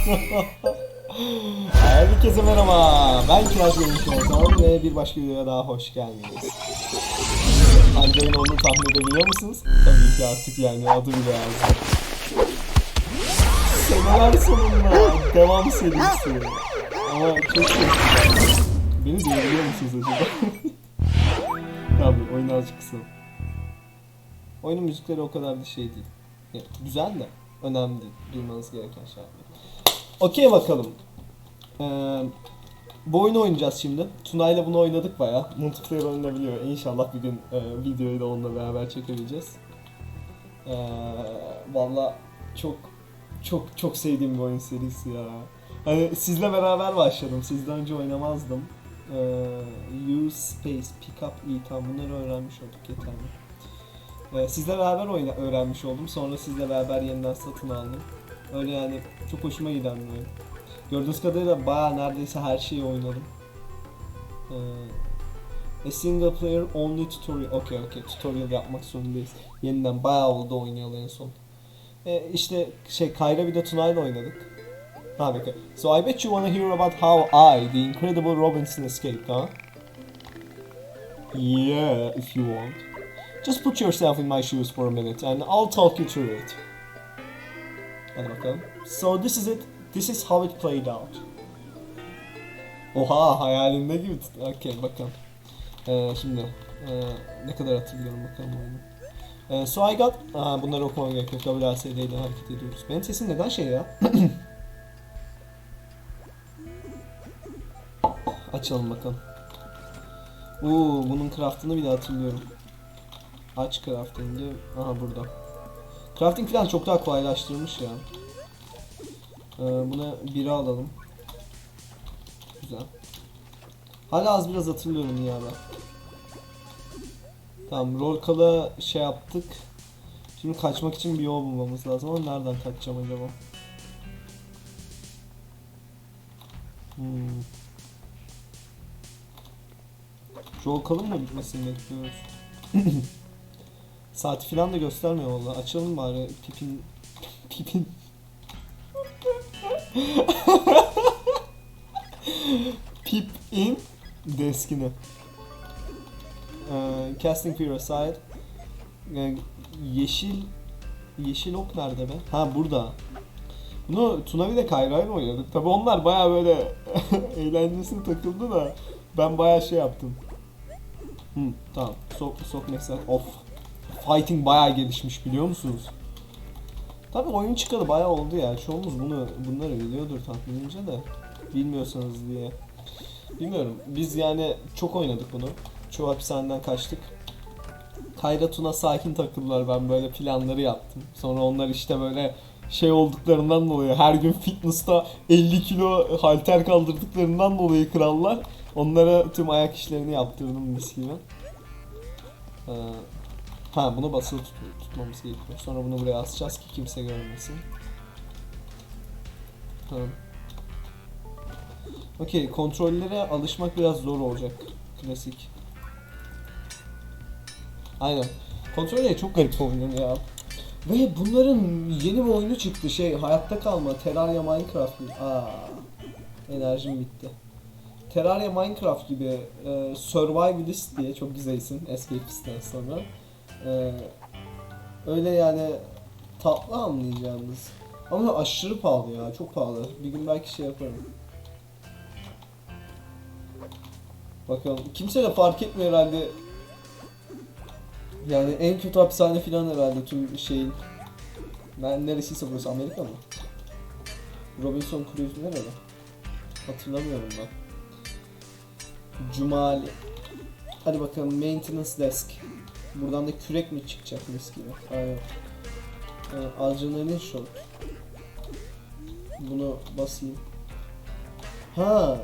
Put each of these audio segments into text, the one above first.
Herkese merhaba. Ben Kiraz Olsam ve bir başka videoya daha hoş geldiniz. Oyun olduğunu tahmin edebiliyor musunuz? Tabii ki artık yani adı bile yazdı. Seneler sonunda devam serisi. Ama çok çok Beni duyabiliyor musunuz acaba? tamam oyunu azıcık kısalım. Oyunun müzikleri o kadar da şey değil. Yani güzel de önemli değil. Duymanız gereken şeyler. Okey bakalım. Ee, bu oyunu oynayacağız şimdi. Tuna ile bunu oynadık baya. Multiplayer oynanabiliyor. İnşallah bir gün e, videoyu da onunla beraber çekebileceğiz. Ee, Valla çok çok çok sevdiğim bir oyun serisi ya. Hani sizle beraber başladım. Sizden önce oynamazdım. Ee, use space, pick up, iyi tamam bunları öğrenmiş olduk yeterli. Ee, sizle beraber oyna öğrenmiş oldum. Sonra sizle beraber yeniden satın aldım. Öyle yani çok hoşuma giden bir oyun. Gördüğünüz kadarıyla baya neredeyse her şeyi oynadım. Ee, a single player only tutorial. Okey okey tutorial yapmak zorundayız. Yeniden bayağı oldu oynayalı en son. Ee, işte şey Kayra bir de Tuna'yla oynadık. Harika. So I bet you wanna hear about how I, the incredible Robinson escaped, huh? Yeah, if you want. Just put yourself in my shoes for a minute and I'll talk you through it. Hadi bakalım. So this is it. This is how it played out. Oha hayalinde gibi. Okey bakalım. Ee, şimdi ee, ne kadar hatırlıyorum bakalım oyunu. Ee, so I got... Aa, bunları okumam gerekiyor. WASD ile hareket ediyoruz. Benim sesim neden şey ya? Açalım bakalım. Oo, bunun craftını bile hatırlıyorum. Aç crafting'i. Aha burada. Crafting falan çok daha kolaylaştırmış ya. Ee, buna biri alalım. Güzel. Hala az biraz hatırlıyorum ya ben. Tamam roll call'a şey yaptık. Şimdi kaçmak için bir yol bulmamız lazım ama nereden kaçacağım acaba? Hmm. Roll call'ın mı bitmesini bekliyoruz? Saati falan da göstermiyor valla. Açalım bari pipin pipin Pip in deskini. Ee, casting fear aside. Ee, yeşil yeşil ok nerede be? Ha burada. Bunu Tuna bir de Kayra ile oynadık. Tabi onlar baya böyle eğlencesine takıldı da ben baya şey yaptım. Hı, tamam. Sok, sok mesela. Of. Fighting baya gelişmiş biliyor musunuz? Tabi oyun çıkalı bayağı oldu ya. Çoğumuz bunu bunları biliyordur tahminimce de. Bilmiyorsanız diye. Bilmiyorum. Biz yani çok oynadık bunu. Çoğu hapishaneden kaçtık. Kayra Tuna sakin takıldılar. Ben böyle planları yaptım. Sonra onlar işte böyle şey olduklarından dolayı her gün fitness'ta 50 kilo halter kaldırdıklarından dolayı krallar. Onlara tüm ayak işlerini yaptırdım mis gibi. Ee, Ha bunu basılı tut tutmamız gerekiyor. Sonra bunu buraya asacağız ki kimse görmesin. Tamam. Okey, kontrollere alışmak biraz zor olacak. Klasik. Aynen. Kontroller çok garip oynuyor ya. Ve bunların yeni bir oyunu çıktı şey hayatta kalma Terraria Minecraft gibi. Aa, enerjim bitti. Terraria Minecraft gibi e, Survivalist diye çok güzel isim Escapist'ten sonra. Ee, öyle yani tatlı anlayacağınız. Ama aşırı pahalı ya, çok pahalı. Bir gün belki şey yaparım. Bakalım. Kimse de fark etmiyor herhalde. Yani en kötü hapishane falan herhalde tüm şeyin. Ben neresiyse burası Amerika mı? Robinson Crusoe nerede? Hatırlamıyorum ben. Cumali. Hadi bakalım maintenance desk. Buradan da kürek mi çıkacak mis gibi? Aynen. Ee, adrenalin shot. Bunu basayım. Ha,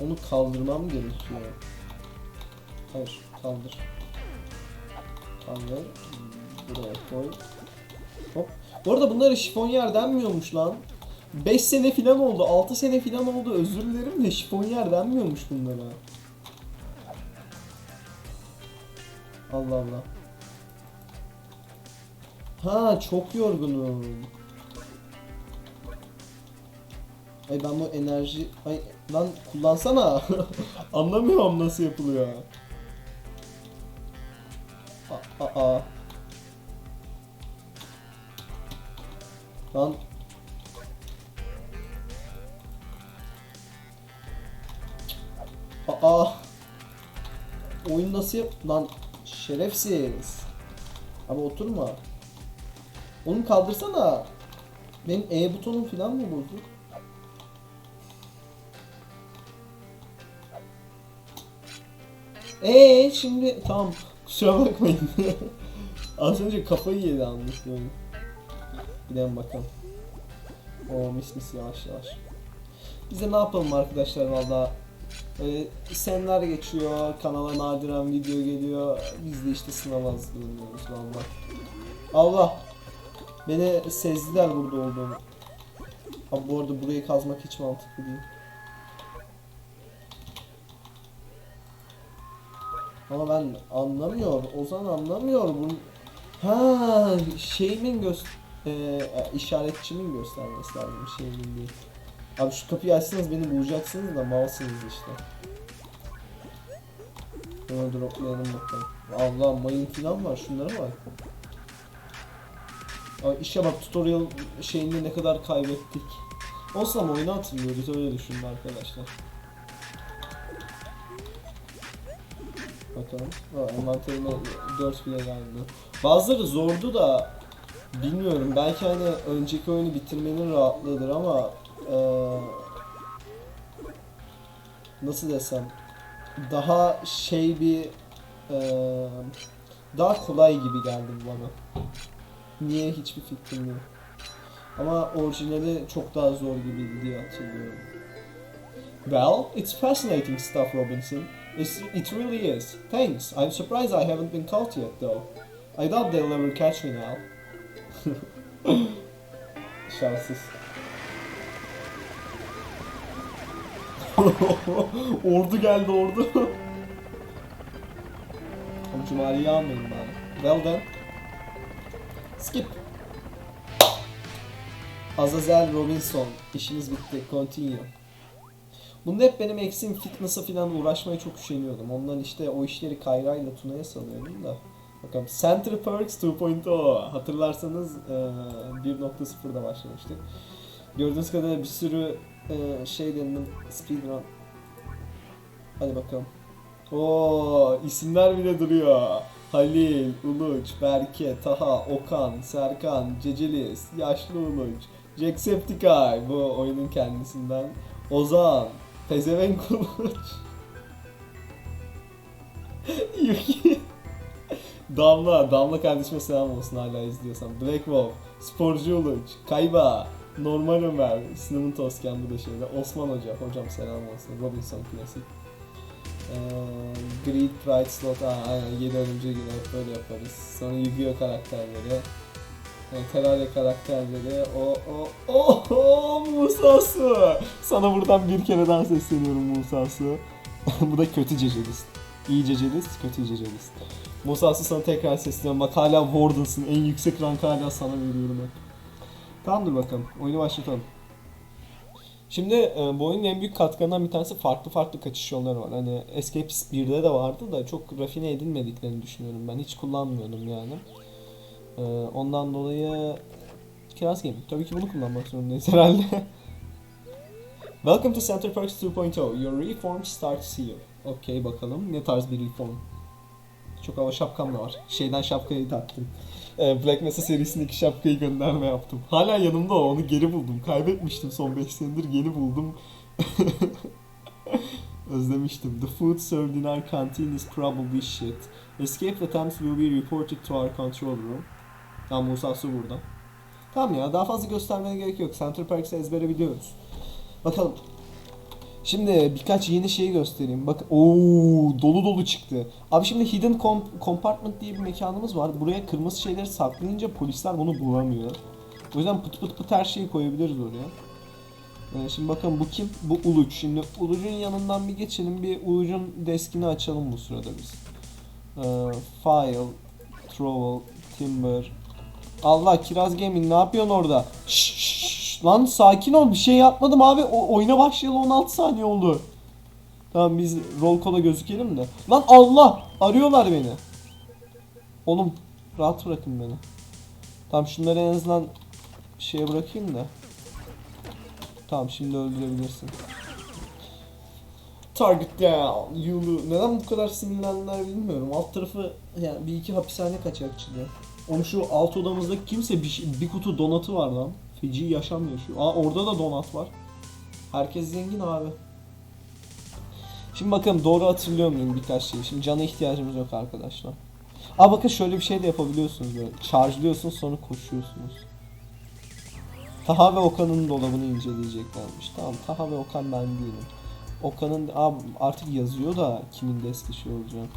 onu kaldırmam gerekiyor. Hayır, kaldır. Kaldır. Buraya koy. Hop. Bu arada bunlara şifonyer denmiyormuş lan. 5 sene filan oldu, 6 sene filan oldu özür dilerim de şifonyer denmiyormuş bunlara. Allah Allah. Ha çok yorgunum. Ay ben bu enerji... Ay lan kullansana. Anlamıyorum nasıl yapılıyor. Aa, aa. Lan Aa. Oyun nasıl yap... Lan şerefsiz. Abi oturma. Onu kaldırsana. Benim E butonum falan mı bozuk? Eee şimdi tamam kusura bakmayın. Az önce kafayı yedi oyun. Gidelim bakalım. O mis mis yavaş yavaş. Biz de ne yapalım arkadaşlar valla. Ee, seneler geçiyor, kanala nadiren video geliyor. Biz de işte sınav hazırlanıyoruz valla. Allah! Beni sezdiler burada olduğumu. Abi bu arada burayı kazmak hiç mantıklı değil. Ama ben anlamıyor. Ozan anlamıyor bunu. Ha şeyimin göz e, işaretçimin göstermesi lazım şeyimin değil. Abi şu kapıyı açsanız beni bulacaksınız da malsınız işte. Bunu droplayalım bakalım. Allah mayın falan var şunlara bak. Ay işe bak tutorial şeyinde ne kadar kaybettik. Olsa ama oyunu hatırlıyoruz öyle düşünün arkadaşlar. Bakalım. Ha, envanterime 4 bile geldi. Bazıları zordu da bilmiyorum belki hani önceki oyunu bitirmenin rahatlığıdır ama eee, nasıl desem daha şey bir eee, daha kolay gibi geldi bana. Niye hiçbir fikrim yok. Ama orijinali çok daha zor gibiydi diye hatırlıyorum. Well, it's fascinating stuff, Robinson. It's, it really is. Thanks. I'm surprised I haven't been caught yet, though. I doubt they'll ever catch me now. Şanssız. ordu geldi ordu. Oğlum Cumali'yi almayın bari. Well done. Skip. Azazel Robinson. İşiniz bitti. Continue. Bunda hep benim eksiğim fitness'a falan uğraşmaya çok üşeniyordum. Ondan işte o işleri Kayra ile Tuna'ya salıyordum da. Bakalım Center Perks 2.0 hatırlarsanız e, 1.0'da başlamıştık. Gördüğünüz kadarıyla bir sürü e, şey denedim speedrun. Hadi bakalım. Oo isimler bile duruyor. Halil, Uluç, Berke, Taha, Okan, Serkan, Cecelis, Yaşlı Uluç, Jacksepticeye bu oyunun kendisinden. Ozan, Pezevenk Uluç. Yuki. Damla, Damla kardeşime selam olsun hala izliyorsan. Black Wolf, Sporcu Uluç, Kayba, Normal Ömer, Cinnamon Tosken bu da şeyde. Osman Hoca, hocam selam olsun. Robinson Klasik. Ee, Greed Pride Slot, aa, aynen 7 ölümcül yine böyle yaparız. Sonra Yu-Gi-Oh karakterleri. Yani Terraria karakterleri. O o o o Musa'sı. Sana buradan bir kere daha sesleniyorum Musa'sı. bu da kötü cecelist. İyi cecelist, kötü cecelist. Musa'sı sana tekrar sesleniyorum. Bak hala Warden'sın. En yüksek rank hala sana veriyorum hep. Tamamdır bakalım. Oyunu başlatalım. Şimdi e, bu oyunun en büyük katkılarından bir tanesi farklı farklı kaçış yolları var. Hani Escapist 1'de de vardı da çok rafine edilmediklerini düşünüyorum ben. Hiç kullanmıyordum yani. E, ondan dolayı Kiraz Game. Tabii ki bunu kullanmak zorundayız herhalde. Welcome to Center Perks 2.0. Your reform starts here. Okey bakalım ne tarz bir reform. Çok hava şapkam da var. Şeyden şapkayı taktım. Ee, Black Mesa serisindeki şapkayı gönderme yaptım. Hala yanımda o. Onu geri buldum. Kaybetmiştim son 5 senedir. Yeni buldum. Özlemiştim. The food served in our canteen is probably shit. Escape attempts will be reported to our control room. Tamam Musa Su burada. Tamam ya daha fazla göstermeye gerek yok. Center Parks'ı ezbere biliyoruz. Bakalım. Şimdi birkaç yeni şey göstereyim. Bak ooo dolu dolu çıktı. Abi şimdi Hidden Com- Compartment diye bir mekanımız var. Buraya kırmızı şeyleri saklayınca polisler bunu bulamıyor. O yüzden pıt pıt pıt her şeyi koyabiliriz oraya. Ee, şimdi bakın bu kim? Bu Uluç. Şimdi Uluç'un yanından bir geçelim. Bir Uluç'un deskini açalım bu sırada biz. Ee, file, Trowel, Timber. Allah Kiraz Gaming ne yapıyorsun orada? Şşş, lan sakin ol bir şey yapmadım abi. O, oyuna başlayalı 16 saniye oldu. Tamam biz roll call'a gözükelim de. Lan Allah! Arıyorlar beni. Oğlum rahat bırakın beni. Tamam şunları en azından şeye bırakayım da. Tamam şimdi öldürebilirsin. Target down. Yulu. Neden bu kadar sinirlendiler bilmiyorum. Alt tarafı yani bir iki hapishane kaçakçılığı. Oğlum şu alt odamızda kimse bir, şey- bir kutu donatı var lan. Feci yaşam yaşıyor. Aa orada da donat var. Herkes zengin abi. Şimdi bakalım doğru hatırlıyor muyum birkaç şey. Şimdi cana ihtiyacımız yok arkadaşlar. Aa bakın şöyle bir şey de yapabiliyorsunuz böyle. Charge'lıyorsunuz sonra koşuyorsunuz. Taha ve Okan'ın dolabını inceleyeceklermiş. Tamam Taha ve Okan ben değilim. Okan'ın Aa, artık yazıyor da kimin deski şey olacak.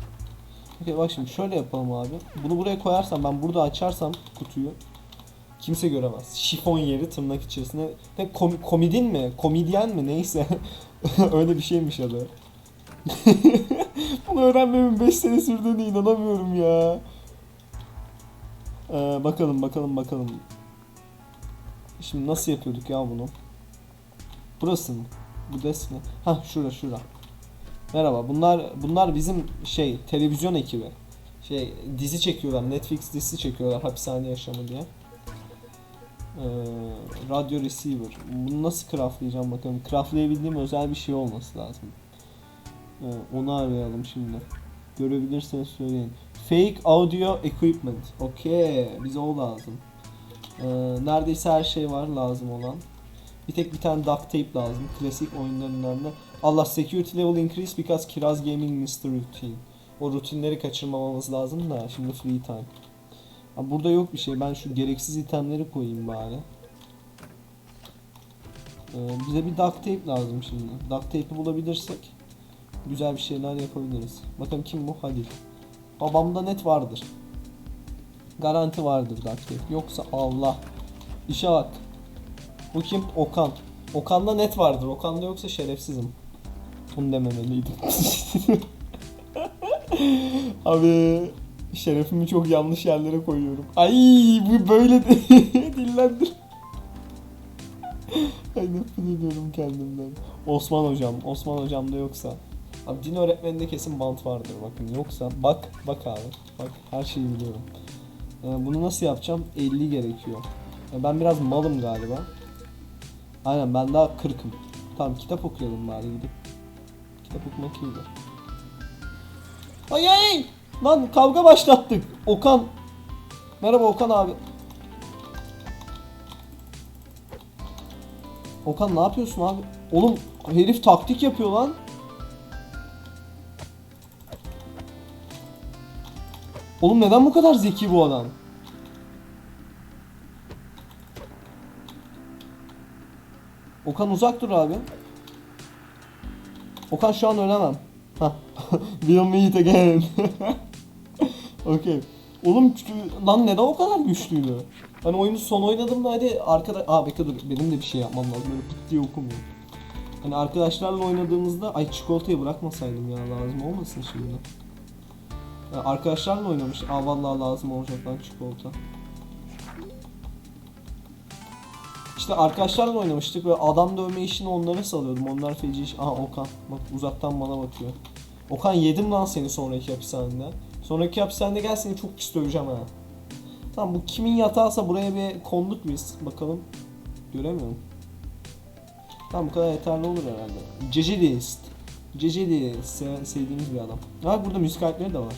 Okey bak şimdi şöyle yapalım abi. Bunu buraya koyarsam ben burada açarsam kutuyu kimse göremez. Şifon yeri tırnak içerisinde. Ne kom- komedin mi? Komedyen mi? Neyse. Öyle bir şeymiş adı. Bunu öğrenmemin 5 sene sürdüğüne inanamıyorum ya. Ee, bakalım bakalım bakalım. Şimdi nasıl yapıyorduk ya bunu? Burası mı? Bu desk mi? Hah şura şura. Merhaba. Bunlar bunlar bizim şey televizyon ekibi. Şey dizi çekiyorlar. Netflix dizisi çekiyorlar hapishane yaşamı diye. Ee, radyo receiver. Bunu nasıl craftlayacağım bakalım. Craftlayabildiğim özel bir şey olması lazım. Ee, onu arayalım şimdi. Görebilirseniz söyleyin. Fake audio equipment. Okey. Bize o lazım. Ee, neredeyse her şey var lazım olan. Bir tek bir tane duct tape lazım. Klasik oyunlarından da. Allah security level increase because Kiraz Gaming the routine. O rutinleri kaçırmamamız lazım da şimdi free time. Ha, burada yok bir şey. Ben şu gereksiz itemleri koyayım bari. Ee, bize bir duct tape lazım şimdi. Duct tape'i bulabilirsek güzel bir şeyler yapabiliriz. Bakın kim bu? Halil. Babamda net vardır. Garanti vardır duct tape. Yoksa Allah. İşe bak. Bu kim? Okan. Okan'da net vardır. Okan'da yoksa şerefsizim. Bunu dememeliydim. Abi şerefimi çok yanlış yerlere koyuyorum. Ay bu böyle de dillendir. Ay nefret ediyorum kendimden. Osman hocam. Osman hocam da yoksa. Abi din öğretmeninde kesin bant vardır bakın. Yoksa bak bak abi. Bak her şeyi biliyorum. Ee, bunu nasıl yapacağım? 50 gerekiyor. Ee, ben biraz malım galiba. Aynen ben daha 40'ım. Tamam kitap okuyalım bari gidip. Kitap okumak iyiydi. Ay ay! Lan kavga başlattık. Okan. Merhaba Okan abi. Okan ne yapıyorsun abi? Oğlum herif taktik yapıyor lan. Oğlum neden bu kadar zeki bu adam? Okan uzak dur abi. Okan şu an ölemem. Hah. We'll meet again. Okey. Oğlum lan neden o kadar güçlüydü? Ben oyunu son oynadım da hadi arkada... Aa bekle dur benim de bir şey yapmam lazım. Böyle pıt diye okumuyor. Hani arkadaşlarla oynadığımızda... Ay çikolatayı bırakmasaydım ya lazım olmasın şimdi. Ya arkadaşlarla oynamış. Aa vallahi lazım olacak lan çikolata. İşte arkadaşlarla oynamıştık ve adam dövme işini onlara salıyordum. Onlar feci iş. Aha Okan. Bak uzaktan bana bakıyor. Okan yedim lan seni sonraki hapishanede. Sonraki hapishanede gel seni çok pis döveceğim ha. Tamam bu kimin yatağıysa buraya bir konduk biz. Bakalım. Göremiyorum. Tamam bu kadar yeterli olur herhalde. Cecilist. Cecilist. Sev- sevdiğimiz bir adam. Ha burada müzik aletleri de var.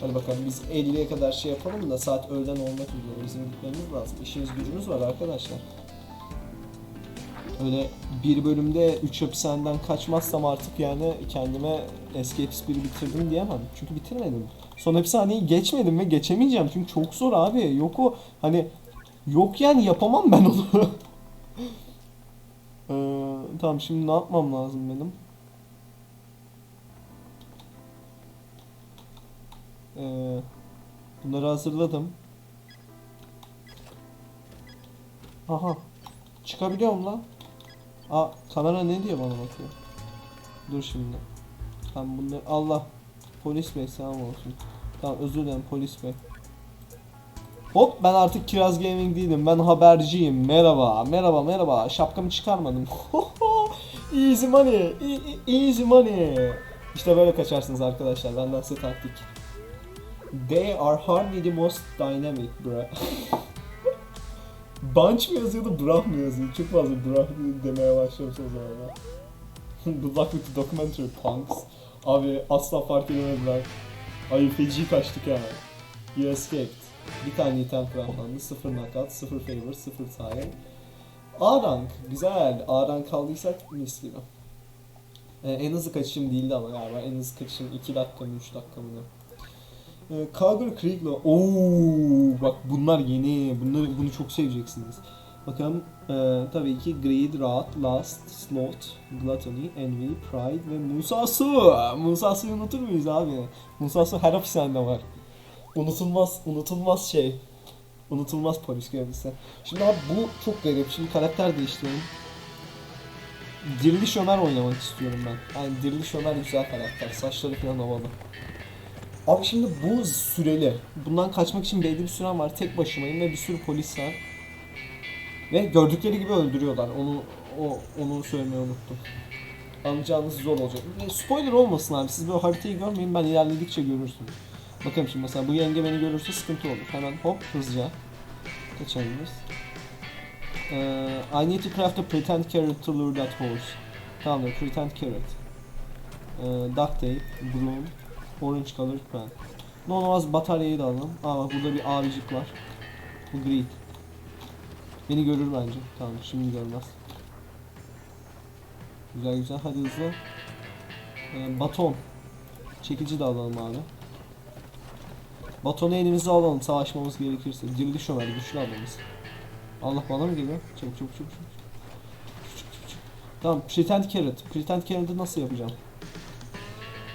Hadi bakalım biz 50'ye kadar şey yapalım da saat öğlen olmak üzere bizim gitmemiz lazım. İşimiz gücümüz var arkadaşlar. Öyle bir bölümde 3 hapishaneden kaçmazsam artık yani kendime Escape 1'i bitirdim diyemem. Çünkü bitirmedim. Son hapishaneyi geçmedim ve geçemeyeceğim. Çünkü çok zor abi. Yok o hani yok yani yapamam ben onu. Ee, tamam şimdi ne yapmam lazım benim? Ee, bunları hazırladım. Aha. Çıkabiliyorum lan. Aa kamera ne diye bana bakıyor? Dur şimdi. Tamam bunları Allah. Polis bey selam olsun. Tamam özür dilerim polis bey. Hop ben artık Kiraz Gaming değilim. Ben haberciyim. Merhaba. Merhaba merhaba. Şapkamı çıkarmadım. easy money. e- e- Easy money. İşte böyle kaçarsınız arkadaşlar. Benden size taktik. They are hardly the most dynamic bro. Bunch mı yazıyordu, Brah mı yazıyordu? Çok fazla Brah demeye başlamış o zaman. Good luck with the documentary punks. Abi asla fark edemediler. Ay feci kaçtık ya. You escaped. Bir tane item craftlandı. 0 knockout, 0 favor, 0 tire. A rank. Güzel. A rank aldıysak mis gibi. Ee, en hızlı kaçışım değildi ama galiba. En hızlı kaçışım 2 dakika mı 3 dakika mı ne? Ee, Calgary Creek'le ooo bak bunlar yeni. Bunları bunu çok seveceksiniz. Bakalım ee, tabii ki Greed, Wrath, Lust, Sloth, Gluttony, Envy, Pride ve Musa Su. Musa Su'yu unutur muyuz abi? Musa Su her hapishanede var. Unutulmaz, unutulmaz şey. Unutulmaz polis görevlisi. Şimdi abi bu çok garip. Şimdi karakter değiştirelim. Diriliş Ömer oynamak istiyorum ben. Yani Diriliş Ömer güzel karakter. Saçları falan havalı. Abi şimdi bu süreli. Bundan kaçmak için belli bir sürem var. Tek başımayım ve bir sürü polis var. Ve gördükleri gibi öldürüyorlar. Onu o onu söylemeyi unuttum. Anlayacağınız zor olacak. E, Spoiler olmasın abi. Siz böyle haritayı görmeyin. Ben ilerledikçe görürsünüz. Bakın şimdi mesela bu yenge beni görürse sıkıntı olur. Hemen hop hızlıca kaçabiliriz. Ee, I need to craft a pretend carrot to lure that horse. Tamamdır, pretend carrot. Ee, duct tape, broom, orange colored pen. Ne olmaz bataryayı da alalım. Aa bak burada bir avicik var. Bu grid. Beni görür bence. Tamam şimdi görmez. Güzel güzel hadi hızlı. Ee, baton. Çekici de alalım abi. Batonu elimize alalım savaşmamız gerekirse. Diriliş Ömer güçlü adamız. Allah bana mı geliyor? Çabuk. Çabuk, çabuk, çabuk. Tamam pretend carrot. Pretend carrot'ı nasıl yapacağım?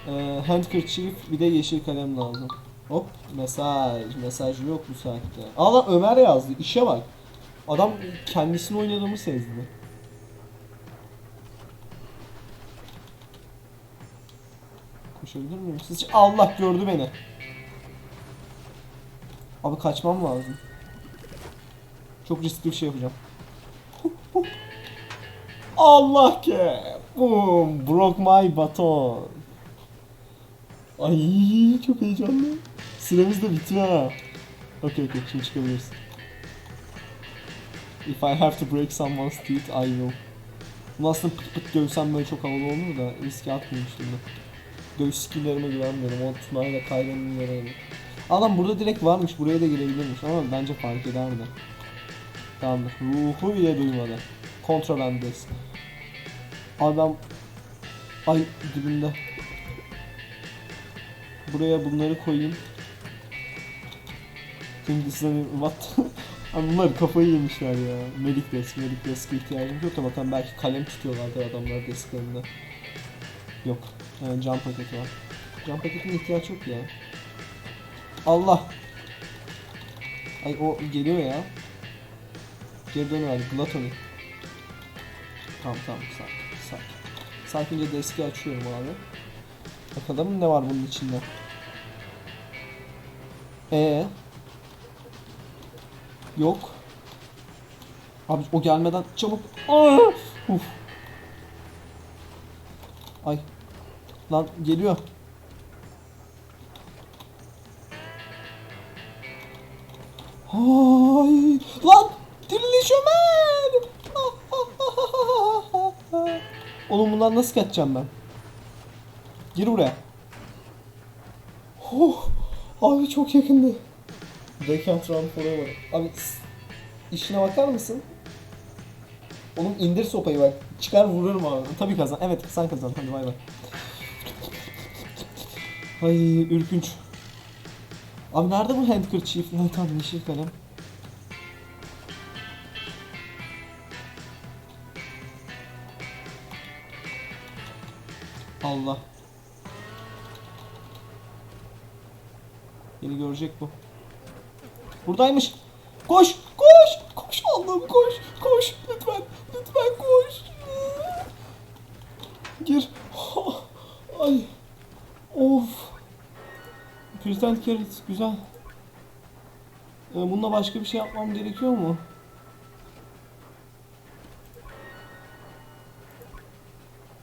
Ee, handkerchief bir de yeşil kalem lazım. Hop mesaj. Mesaj yok bu saatte. Aa lan Ömer yazdı. İşe bak. Adam kendisini oynadığımı sezdi. Koşabilir miyim sizce? Allah gördü beni. Abi kaçmam lazım. Çok riskli bir şey yapacağım. Allah ke. Boom. Broke my baton. Ay çok heyecanlı. Süremiz de bitiyor ha. Okey okey şimdi çıkabiliriz. If I have to break someone's teeth, I will. Bunu aslında pıt pıt dövsem böyle çok havalı olur da riske atmamıştım ben. Dövüş skilllerime güvenmiyorum. O Tuna'yla Kayran'ın yararı. Adam burada direkt varmış. Buraya da girebilirmiş ama bence fark ederdi. Tamamdır. Ruhu bile duymadı. Kontraband desk. Adam ay dibinde. Buraya bunları koyayım. Şimdi size what? Bunlar kafayı yemişler ya. Melik desk, melik desk ihtiyacım yok da bakalım belki kalem tutuyorlardır adamlar desklerinde. Yok. Yani cam paketi var. Cam paketine ihtiyaç yok ya. Allah. Ay o geliyor ya. Geri dönüyor Gluttony. Tamam tamam sakin sakin. Sakince deski açıyorum abi. Bakalım ne var bunun içinde. Ee. Yok. Abi o gelmeden çabuk. Aa! Uf. Ay. Lan geliyor. Ay. Lan diriliş Ömer. Oğlum bundan nasıl kaçacağım ben? Gir buraya. Oh, abi çok yakındı. Can't run forever. Abi işine bakar mısın? Oğlum indir sopayı bak. Çıkar vururum abi. Tabii kazan. Evet sen kazan. Hadi bay bay. Ay ürkünç. Abi nerede bu handkerchief? Ha tamam yeşil kalem. Allah. Beni görecek bu. Buradaymış. Koş, koş, koş Allah'ım koş, koş lütfen, lütfen koş. Gir. Ay. Of. Pretend carrot güzel. Ee, Bununla başka bir şey yapmam gerekiyor mu?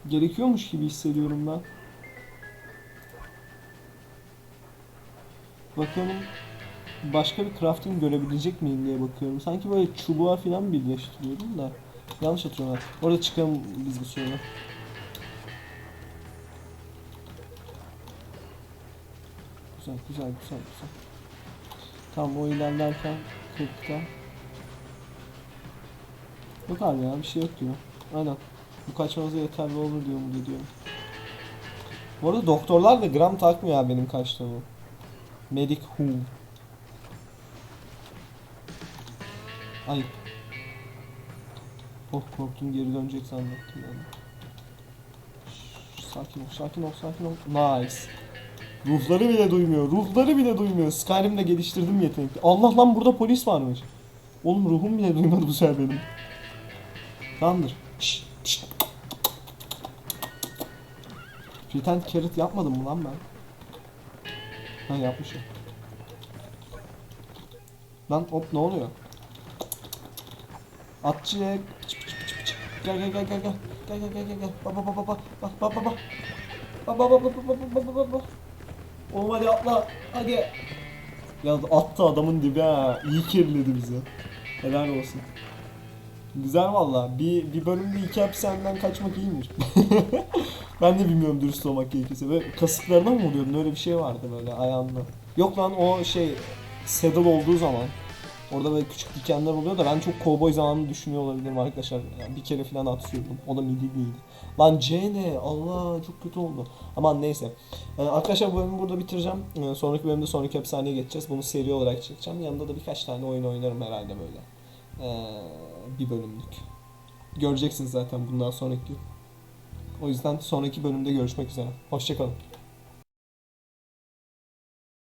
Gerekiyormuş gibi hissediyorum ben. Bakalım başka bir crafting görebilecek miyim diye bakıyorum. Sanki böyle çubuğa falan birleştiriyordum da. Yanlış hatırlıyorum. Orada çıkalım biz bir sonra. Güzel güzel güzel güzel. Tamam o ilerlerken 40'ta. Yok abi ya bir şey yok diyor. Aynen. Bu kaçmanıza yeterli olur diyor mu diyor. Bu arada doktorlar da gram takmıyor abi benim kaçtığımı. Medic who? Ay. Oh korktum geri dönecek zannettim yani. Sakin ol, sakin ol, sakin ol. Nice. Ruhları bile duymuyor, ruhları bile duymuyor. Skyrim'de geliştirdim yetenekli. Allah lan burada polis varmış. Oğlum ruhum bile duymadı bu sefer benim. Tamamdır. Şşş, şşş. Pretend carrot yapmadım mı lan ben? Ha yapmışım. Lan hop ne oluyor? Atçı. Gel gel gel gel gel. Gel gel gel gel gel. Baba baba baba. Bak baba. Baba baba baba baba baba baba. Oğlum hadi atla. Hadi. Ya attı adamın dibi ha. İyi kirledi bizi. Helal olsun. Güzel valla. Bir, bir bölümde iki hapishaneden kaçmak iyiymiş. ben de bilmiyorum dürüst olmak gerekirse. Ve kasıklarına mı vuruyordun? Öyle bir şey vardı böyle ayağında. Yok lan o şey saddle olduğu zaman orada böyle küçük dikenler oluyor da ben çok kovboy zamanını düşünüyor olabilirim arkadaşlar. Yani bir kere falan atıyordum. O da midi değildi. Lan C ne? Allah çok kötü oldu. Aman neyse. Ee, arkadaşlar bu bölümü burada bitireceğim. Ee, sonraki bölümde sonraki hapishaneye geçeceğiz. Bunu seri olarak çekeceğim. Yanında da birkaç tane oyun oynarım herhalde böyle. Ee, bir bölümlük. Göreceksiniz zaten bundan sonraki. O yüzden sonraki bölümde görüşmek üzere. Hoşçakalın.